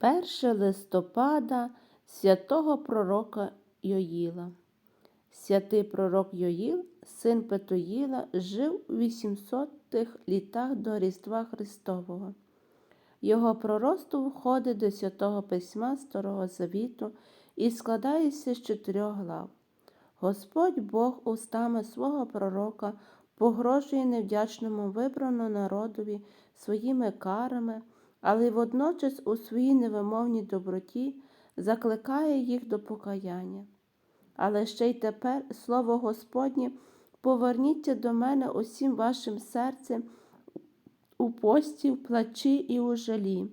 1 листопада святого пророка Йоїла. Святий пророк Йоїл, син Петуїла, жив у 800-х літах до Різдва Христового. Його пророцтво входить до святого письма Старого Завіту і складається з чотирьох глав. Господь Бог устами свого пророка погрожує невдячному вибраному народові своїми карами, але й водночас у своїй невимовній доброті закликає їх до покаяння. Але ще й тепер, слово Господнє, поверніться до мене усім вашим серцем у пості, в плачі і у жалі.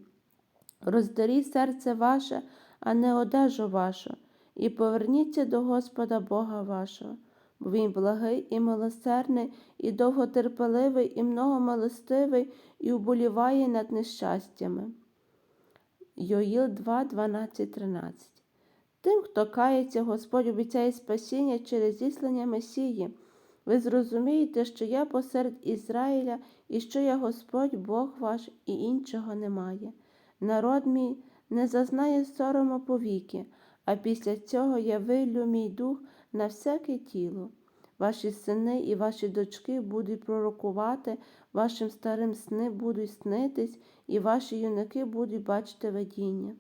Роздаріть серце ваше, а не одежу вашу, і поверніться до Господа Бога вашого, бо Він благий і милосердний, і довготерпеливий, і многомилостивий, і уболіває над нещастями. Йоїл 2, 12, 13 Тим, хто кається, Господь обіцяє спасіння через зіслання Месії. Ви зрозумієте, що я посеред Ізраїля і що я Господь Бог ваш і іншого немає. Народ мій не зазнає сорому повіки, а після цього я вилю мій дух на всяке тіло. Ваші сини і ваші дочки будуть пророкувати, вашим старим сни будуть снитись, і ваші юнаки будуть бачити видіння.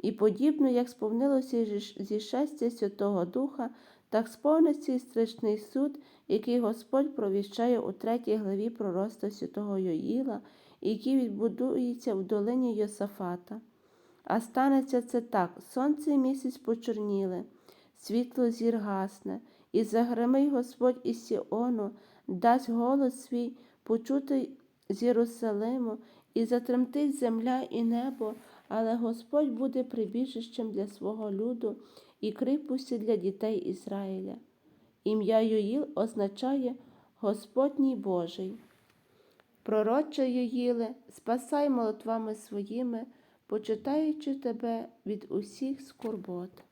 І подібно, як сповнилося зішестя Святого Духа, так сповниться і страшний суд, який Господь провіщає у третій главі пророцтва святого Йоїла, який відбудується в долині Йосафата. А станеться це так: сонце і місяць почорніли, світло зір гасне, і загримий Господь із Сіону, дасть голос свій почути з Єрусалиму, і затремтить земля і небо, але Господь буде прибіжищем для свого люду і кріпостю для дітей Ізраїля. Ім'я Йоїл означає Господній Божий. Пророче Йоїле, спасай молитвами своїми, почитаючи тебе від усіх скорбот.